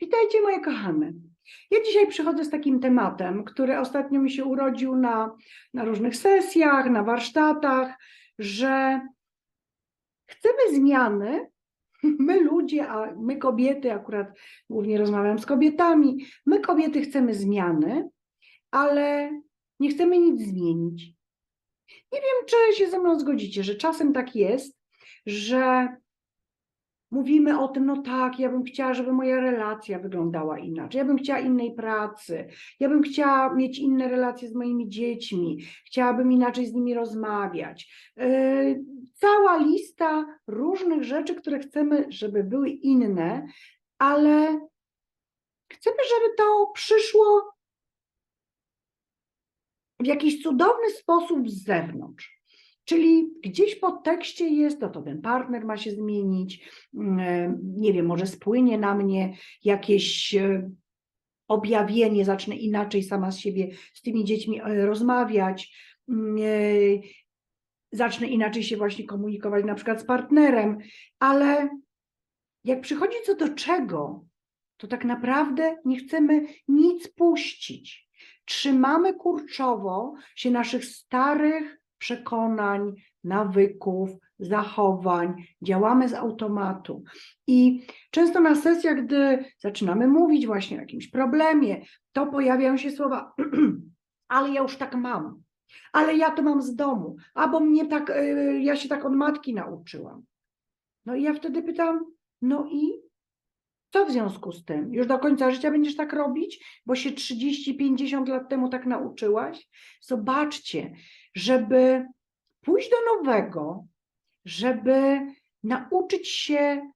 Witajcie moje kochane. Ja dzisiaj przychodzę z takim tematem, który ostatnio mi się urodził na, na różnych sesjach, na warsztatach, że chcemy zmiany. My ludzie, a my kobiety, akurat głównie rozmawiam z kobietami, my kobiety chcemy zmiany, ale nie chcemy nic zmienić. Nie wiem, czy się ze mną zgodzicie, że czasem tak jest, że mówimy o tym, no tak, ja bym chciała, żeby moja relacja wyglądała inaczej, ja bym chciała innej pracy, ja bym chciała mieć inne relacje z moimi dziećmi, chciałabym inaczej z nimi rozmawiać. Yy, cała lista różnych rzeczy, które chcemy, żeby były inne, ale chcemy, żeby to przyszło w jakiś cudowny sposób z zewnątrz. Czyli gdzieś w podtekście jest, no to ten partner ma się zmienić, mm, nie wiem, może spłynie na mnie jakieś e, objawienie, zacznę inaczej sama z siebie z tymi dziećmi e, rozmawiać, mm, e, zacznę inaczej się właśnie komunikować na przykład z partnerem, ale jak przychodzi co do czego, to tak naprawdę nie chcemy nic puścić. Trzymamy kurczowo się naszych starych przekonań, nawyków, zachowań, działamy z automatu. I często na sesjach, gdy zaczynamy mówić właśnie o jakimś problemie, to pojawiają się słowa, ale ja już tak mam, ale ja to mam z domu, albo mnie tak, y, ja się tak od matki nauczyłam. No i ja wtedy pytam, no i co w związku z tym? Już do końca życia będziesz tak robić, bo się 30-50 lat temu tak nauczyłaś? Zobaczcie, żeby pójść do nowego, żeby nauczyć się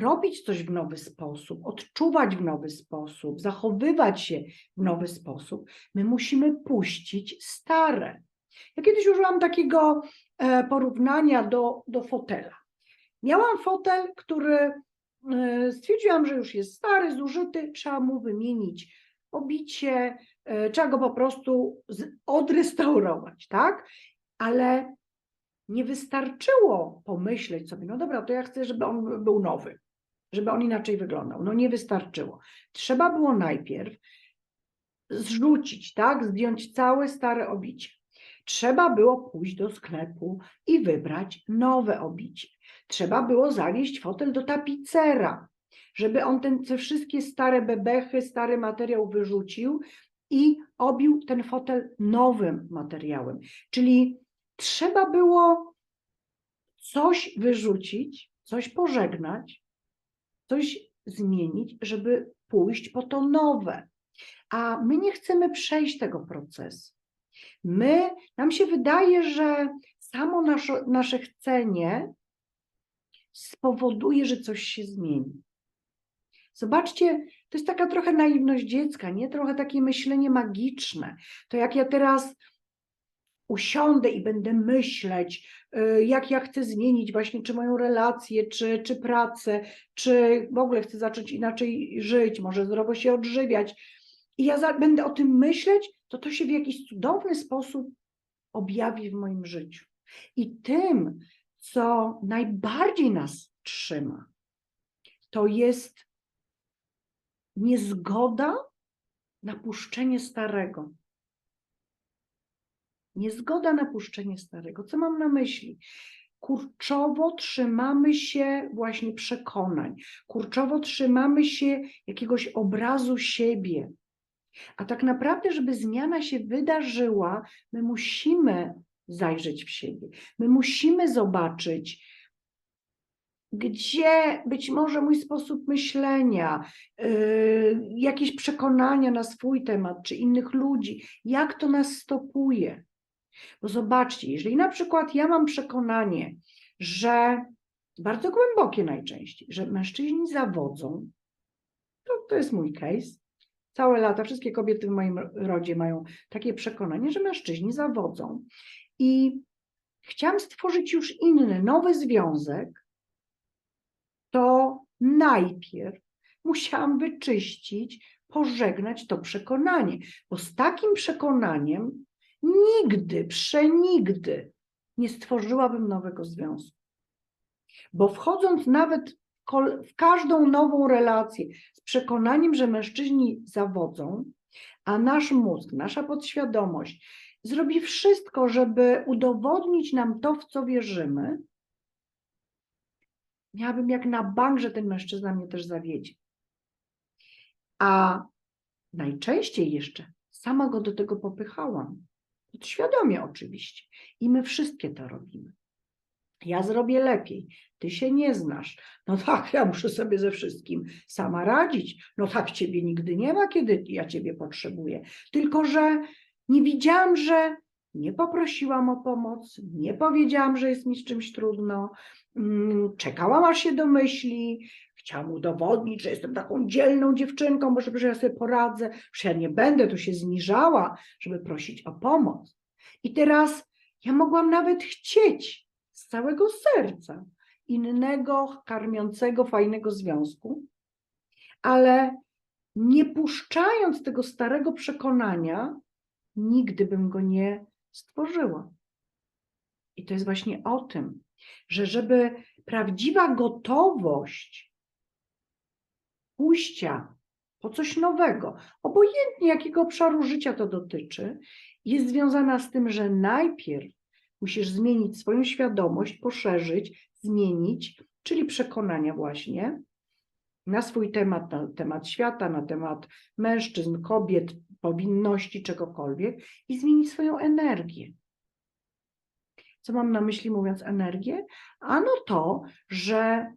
robić coś w nowy sposób, odczuwać w nowy sposób, zachowywać się w nowy sposób, my musimy puścić stare. Ja kiedyś użyłam takiego e, porównania do, do fotela. Miałam fotel, który e, stwierdziłam, że już jest stary, zużyty, trzeba mu wymienić obicie, trzeba go po prostu odrestaurować, tak? Ale nie wystarczyło pomyśleć sobie, no dobra, to ja chcę, żeby on był nowy, żeby on inaczej wyglądał. No nie wystarczyło. Trzeba było najpierw zrzucić, tak? Zdjąć całe stare obicie. Trzeba było pójść do sklepu i wybrać nowe obicie. Trzeba było zawieźć fotel do tapicera, żeby on ten, te wszystkie stare bebechy, stary materiał wyrzucił i obił ten fotel nowym materiałem. Czyli trzeba było coś wyrzucić, coś pożegnać, coś zmienić, żeby pójść po to nowe. A my nie chcemy przejść tego procesu. My, nam się wydaje, że samo nasze, nasze chcenie spowoduje, że coś się zmieni. Zobaczcie, to jest taka trochę naiwność dziecka, nie? Trochę takie myślenie magiczne. To jak ja teraz usiądę i będę myśleć, y, jak ja chcę zmienić właśnie czy moją relację, czy, czy pracę, czy w ogóle chcę zacząć inaczej żyć, może zdrowo się odżywiać. I ja za, będę o tym myśleć, to to się w jakiś cudowny sposób objawi w moim życiu. I tym, co najbardziej nas trzyma, to jest niezgoda na puszczenie starego. Niezgoda na puszczenie starego. Co mam na myśli? Kurczowo trzymamy się właśnie przekonań, kurczowo trzymamy się jakiegoś obrazu siebie. A tak naprawdę, żeby zmiana się wydarzyła, my musimy zajrzeć w siebie. My musimy zobaczyć, gdzie być może mój sposób myślenia, yy, jakieś przekonania na swój temat, czy innych ludzi, jak to nas stopuje. Bo zobaczcie, jeżeli na przykład ja mam przekonanie, że bardzo głębokie najczęściej, że mężczyźni zawodzą, to, to jest mój case. Całe lata wszystkie kobiety w moim rodzie mają takie przekonanie, że mężczyźni zawodzą. I chciałam stworzyć już inny, nowy związek, to najpierw musiałam wyczyścić, pożegnać to przekonanie, bo z takim przekonaniem nigdy, przenigdy nie stworzyłabym nowego związku. Bo wchodząc nawet w każdą nową relację z przekonaniem, że mężczyźni zawodzą, a nasz mózg, nasza podświadomość zrobi wszystko, żeby udowodnić nam to, w co wierzymy, miałabym jak na bank, że ten mężczyzna mnie też zawiedzie. A najczęściej jeszcze sama go do tego popychałam. Podświadomie oczywiście. I my wszystkie to robimy. Ja zrobię lepiej, ty się nie znasz. No tak, ja muszę sobie ze wszystkim sama radzić. No tak, ciebie nigdy nie ma, kiedy ja ciebie potrzebuję. Tylko, że nie widziałam, że nie poprosiłam o pomoc, nie powiedziałam, że jest mi z czymś trudno, mm, czekałam aż się domyśli, chciałam udowodnić, że jestem taką dzielną dziewczynką, bo żeby, że ja sobie poradzę, że ja nie będę tu się zniżała, żeby prosić o pomoc. I teraz ja mogłam nawet chcieć z całego serca innego, karmiącego, fajnego związku, ale nie puszczając tego starego przekonania, nigdy bym go nie stworzyła. I to jest właśnie o tym, że żeby prawdziwa gotowość pójścia po coś nowego, obojętnie jakiego obszaru życia to dotyczy, jest związana z tym, że najpierw musisz zmienić swoją świadomość, poszerzyć, zmienić, czyli przekonania właśnie na swój temat, na temat świata, na temat mężczyzn, kobiet, powinności, czegokolwiek i zmienić swoją energię. Co mam na myśli mówiąc energię? Ano to, że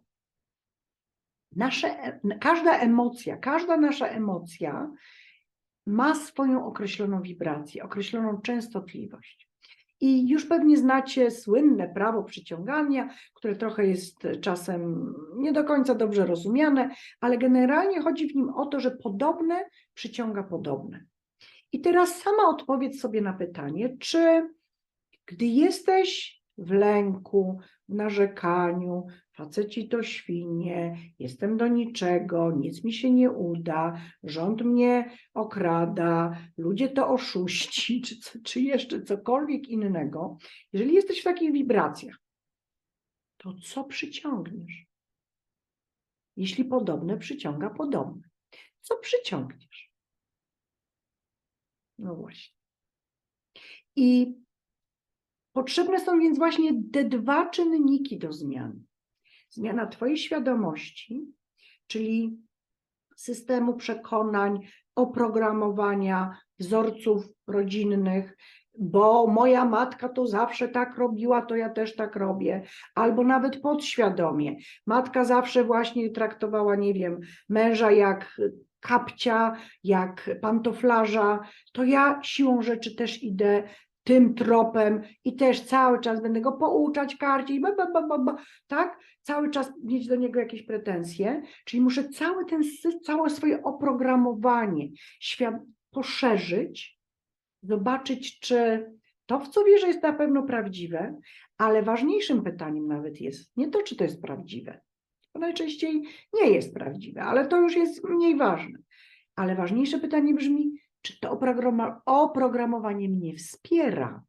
nasze, każda emocja, każda nasza emocja ma swoją określoną wibrację, określoną częstotliwość. I już pewnie znacie słynne prawo przyciągania, które trochę jest czasem nie do końca dobrze rozumiane, ale generalnie chodzi w nim o to, że podobne przyciąga podobne. I teraz sama odpowiedz sobie na pytanie, czy gdy jesteś w lęku, w narzekaniu, faceci to świnie, jestem do niczego, nic mi się nie uda, rząd mnie okrada, ludzie to oszuści, czy, czy jeszcze cokolwiek innego, jeżeli jesteś w takich wibracjach, to co przyciągniesz? Jeśli podobne przyciąga podobne, co przyciągniesz? No właśnie. I potrzebne są więc właśnie te dwa czynniki do zmiany. Zmiana Twojej świadomości, czyli systemu przekonań, oprogramowania, wzorców rodzinnych, bo moja matka to zawsze tak robiła, to ja też tak robię, albo nawet podświadomie. Matka zawsze właśnie traktowała, nie wiem, męża jak kapcia, jak pantoflarza, to ja siłą rzeczy też idę tym tropem i też cały czas będę go pouczać, karcić, ba, ba, ba, ba, tak? Cały czas mieć do niego jakieś pretensje, czyli muszę cały ten, całe swoje oprogramowanie świat poszerzyć, zobaczyć, czy to, w co wierzę, jest na pewno prawdziwe, ale ważniejszym pytaniem nawet jest nie to, czy to jest prawdziwe. To najczęściej nie jest prawdziwe, ale to już jest mniej ważne. Ale ważniejsze pytanie brzmi, czy to oprogramowanie mnie wspiera?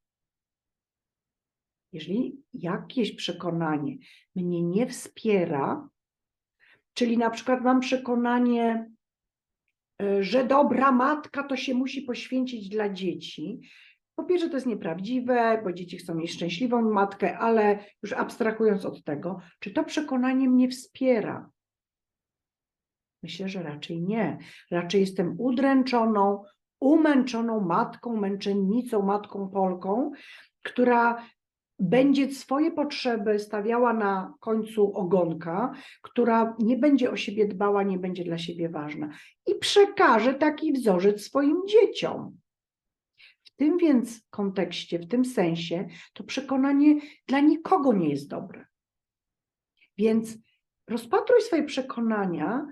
Jeżeli jakieś przekonanie mnie nie wspiera, czyli na przykład mam przekonanie, y, że dobra matka to się musi poświęcić dla dzieci. Po pierwsze, to jest nieprawdziwe, bo dzieci chcą mieć szczęśliwą matkę, ale już abstrahując od tego, czy to przekonanie mnie wspiera? Myślę, że raczej nie. Raczej jestem udręczoną, umęczoną matką, męczennicą, matką Polką, która będzie swoje potrzeby stawiała na końcu ogonka, która nie będzie o siebie dbała, nie będzie dla siebie ważna i przekaże taki wzorzec swoim dzieciom. W tym więc kontekście, w tym sensie, to przekonanie dla nikogo nie jest dobre. Więc rozpatruj swoje przekonania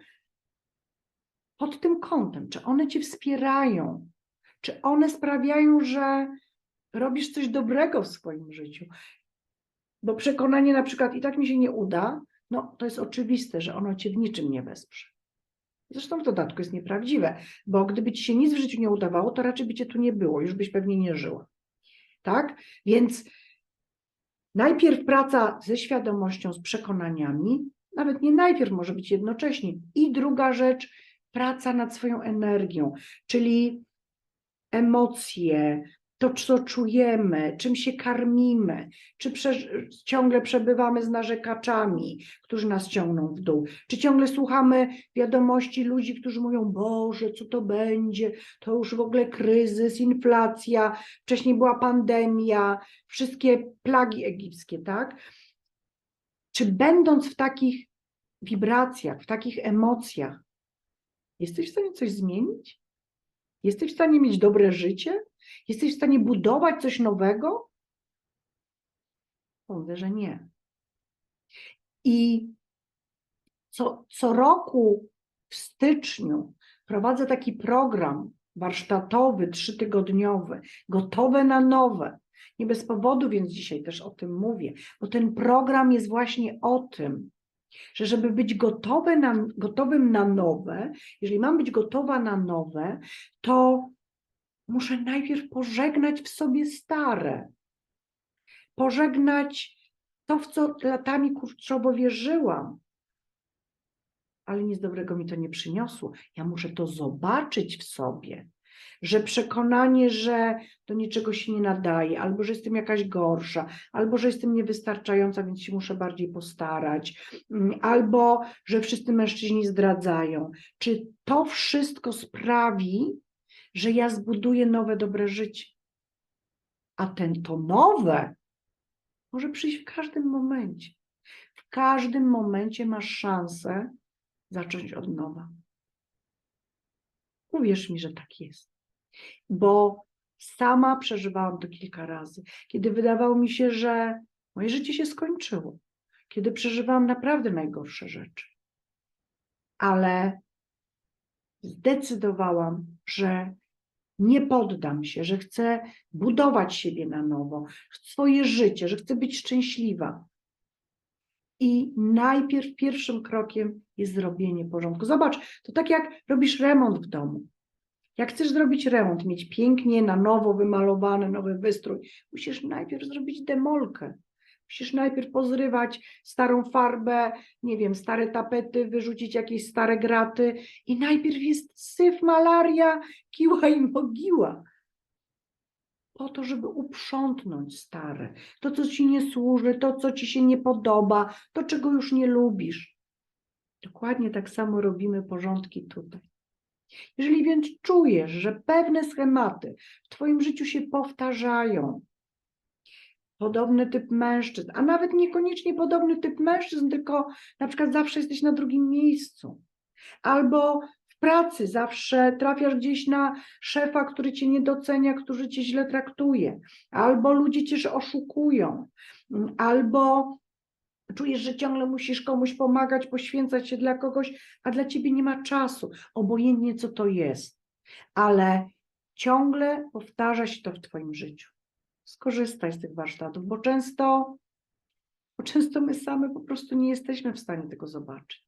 pod tym kątem, czy one cię wspierają, czy one sprawiają, że robisz coś dobrego w swoim życiu. Bo przekonanie na przykład i tak mi się nie uda, no to jest oczywiste, że ono cię w niczym nie wesprze. Zresztą w dodatku jest nieprawdziwe, bo gdyby ci się nic w życiu nie udawało, to raczej by cię tu nie było, już byś pewnie nie żyła. Tak? Więc najpierw praca ze świadomością, z przekonaniami, nawet nie najpierw, może być jednocześnie. I druga rzecz, praca nad swoją energią, czyli emocje, to, co czujemy, czym się karmimy, czy prze, ciągle przebywamy z narzekaczami, którzy nas ciągną w dół, czy ciągle słuchamy wiadomości ludzi, którzy mówią: Boże, co to będzie? To już w ogóle kryzys, inflacja, wcześniej była pandemia, wszystkie plagi egipskie, tak? Czy będąc w takich wibracjach, w takich emocjach, jesteś w stanie coś zmienić? Jesteś w stanie mieć dobre życie? Jesteś w stanie budować coś nowego? Sądzę, że nie. I co, co roku w styczniu prowadzę taki program warsztatowy, trzytygodniowy, gotowe na nowe. Nie bez powodu, więc dzisiaj też o tym mówię, bo ten program jest właśnie o tym, że żeby być gotowy na, gotowym na nowe, jeżeli mam być gotowa na nowe, to muszę najpierw pożegnać w sobie stare. Pożegnać to, w co latami kurczowo wierzyłam. Ale nic dobrego mi to nie przyniosło. Ja muszę to zobaczyć w sobie że przekonanie, że do niczego się nie nadaje, albo że jestem jakaś gorsza, albo że jestem niewystarczająca, więc się muszę bardziej postarać, mm, albo że wszyscy mężczyźni zdradzają. Czy to wszystko sprawi, że ja zbuduję nowe, dobre życie? A ten to nowe może przyjść w każdym momencie. W każdym momencie masz szansę zacząć od nowa. Uwierz mi, że tak jest bo sama przeżywałam to kilka razy, kiedy wydawało mi się, że moje życie się skończyło, kiedy przeżywałam naprawdę najgorsze rzeczy. Ale zdecydowałam, że nie poddam się, że chcę budować siebie na nowo, swoje życie, że chcę być szczęśliwa. I najpierw pierwszym krokiem jest zrobienie porządku. Zobacz, to tak jak robisz remont w domu. Jak chcesz zrobić remont, mieć pięknie, na nowo wymalowany, nowy wystrój, musisz najpierw zrobić demolkę. Musisz najpierw pozrywać starą farbę, nie wiem, stare tapety, wyrzucić jakieś stare graty i najpierw jest syf, malaria, kiła i mogiła. Po to, żeby uprzątnąć stare, to, co ci nie służy, to, co ci się nie podoba, to, czego już nie lubisz. Dokładnie tak samo robimy porządki tutaj. Jeżeli więc czujesz, że pewne schematy w Twoim życiu się powtarzają, podobny typ mężczyzn, a nawet niekoniecznie podobny typ mężczyzn, tylko na przykład zawsze jesteś na drugim miejscu, albo pracy. Zawsze trafiasz gdzieś na szefa, który cię nie docenia, który cię źle traktuje, albo ludzie cię oszukują, albo czujesz, że ciągle musisz komuś pomagać, poświęcać się dla kogoś, a dla ciebie nie ma czasu, obojętnie co to jest, ale ciągle powtarza się to w twoim życiu. Skorzystaj z tych warsztatów, bo często, bo często my same po prostu nie jesteśmy w stanie tego zobaczyć.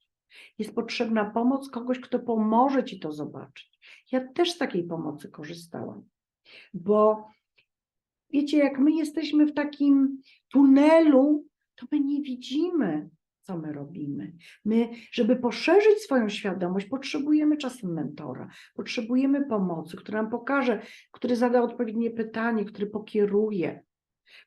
Jest potrzebna pomoc kogoś, kto pomoże ci to zobaczyć. Ja też z takiej pomocy korzystałam, bo wiecie, jak my jesteśmy w takim tunelu to my nie widzimy, co my robimy. My, żeby poszerzyć swoją świadomość, potrzebujemy czasem mentora, potrzebujemy pomocy, który nam pokaże, który zada odpowiednie pytanie, który pokieruje,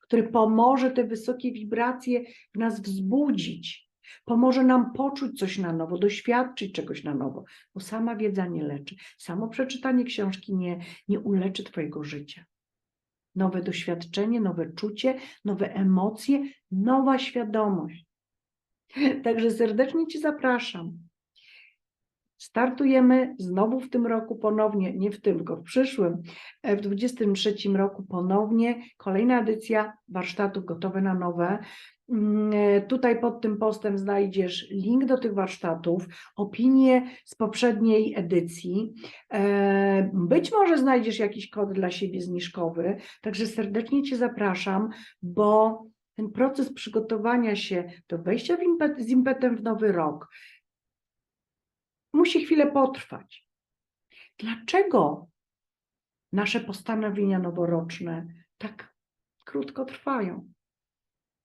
który pomoże te wysokie wibracje w nas wzbudzić, pomoże nam poczuć coś na nowo, doświadczyć czegoś na nowo, bo sama wiedza nie leczy, samo przeczytanie książki nie, nie uleczy Twojego życia nowe doświadczenie, nowe czucie, nowe emocje, nowa świadomość. Także serdecznie Ci zapraszam. Startujemy znowu w tym roku ponownie, nie w tym, tylko w przyszłym, w 23 roku ponownie kolejna edycja warsztatów gotowe na nowe. Mm, tutaj pod tym postem znajdziesz link do tych warsztatów, opinie z poprzedniej edycji. E, być może znajdziesz jakiś kod dla siebie zniżkowy, także serdecznie Cię zapraszam, bo ten proces przygotowania się do wejścia impet, z impetem w nowy rok musi chwilę potrwać. Dlaczego nasze postanowienia noworoczne tak krótko trwają?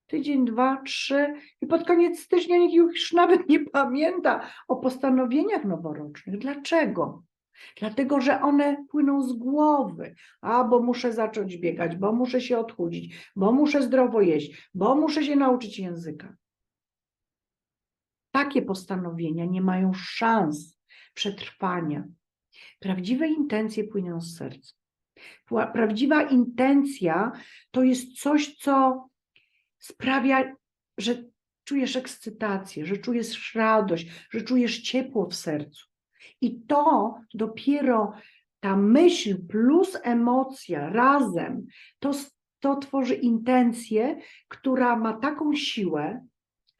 Tydzień, dwa, trzy i pod koniec stycznia nikt już nawet nie pamięta o postanowieniach noworocznych. Dlaczego? Dlatego, że one płyną z głowy. A, bo muszę zacząć biegać, bo muszę się odchudzić, bo muszę zdrowo jeść, bo muszę się nauczyć języka. Takie postanowienia nie mają szans przetrwania. Prawdziwe intencje płyną z serca. Prawdziwa intencja to jest coś, co sprawia, że czujesz ekscytację, że czujesz radość, że czujesz ciepło w sercu. I to dopiero ta myśl plus emocja razem, to, to tworzy intencję, która ma taką siłę,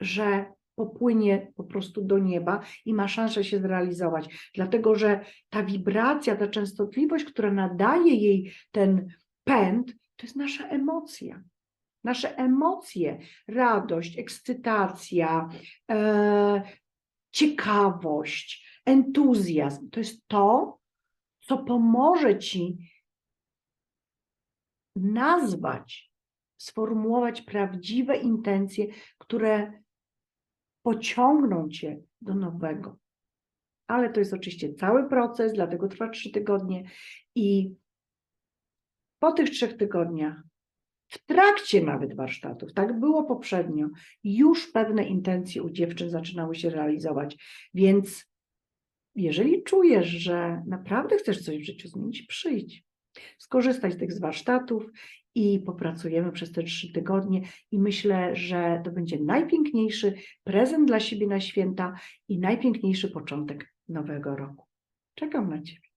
że popłynie po prostu do nieba i ma szansę się zrealizować. Dlatego, że ta wibracja, ta częstotliwość, która nadaje jej ten pęd, to jest nasza emocja. Nasze emocje, radość, ekscytacja, e, ciekawość, entuzjazm to jest to, co pomoże ci nazwać, sformułować prawdziwe intencje, które pociągną cię do nowego. Ale to jest oczywiście cały proces, dlatego trwa trzy tygodnie i po tych trzech tygodniach, w trakcie nawet warsztatów, tak było poprzednio, już pewne intencje u dziewczyn zaczynały się realizować. Więc jeżeli czujesz, że naprawdę chcesz coś w życiu zmienić, przyjdź. Skorzystaj z tych warsztatów i popracujemy przez te trzy tygodnie. I myślę, że to będzie najpiękniejszy prezent dla siebie na święta i najpiękniejszy początek nowego roku. Czekam na Ciebie.